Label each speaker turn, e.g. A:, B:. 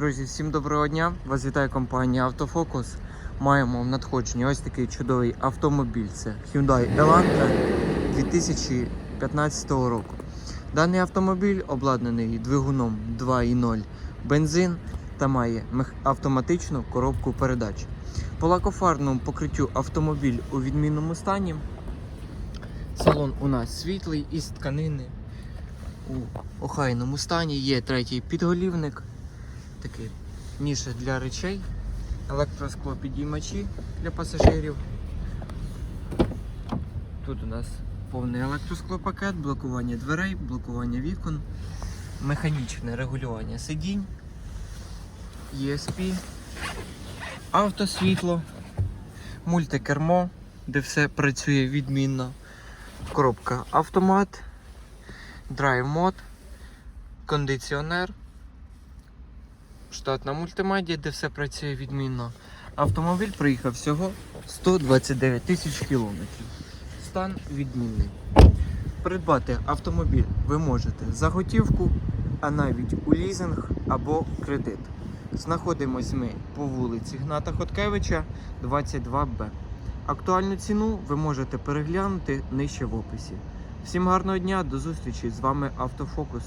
A: Друзі, всім доброго дня! Вас вітає компанія Автофокус. Маємо в надходженні ось такий чудовий автомобіль. Це Hyundai Elantra 2015 року. Даний автомобіль обладнаний двигуном 2.0 бензин та має автоматичну коробку передач. По лакофарному покриттю автомобіль у відмінному стані. Салон у нас світлий із тканини. У охайному стані є третій підголівник такий ніша для речей, електросклопідіймачі для пасажирів. Тут у нас повний електросклопакет, блокування дверей, блокування вікон, механічне регулювання сидінь, ESP, автосвітло, мультикермо, де все працює відмінно, коробка автомат, драйв мод, кондиціонер штатна мультимедіа, де все працює відмінно. Автомобіль проїхав всього 129 тисяч кілометрів. Стан відмінний. Придбати автомобіль ви можете за готівку, а навіть у лізинг або кредит. Знаходимось ми по вулиці Гната Хоткевича, 22Б. Актуальну ціну ви можете переглянути нижче в описі. Всім гарного дня, до зустрічі! З вами Автофокус.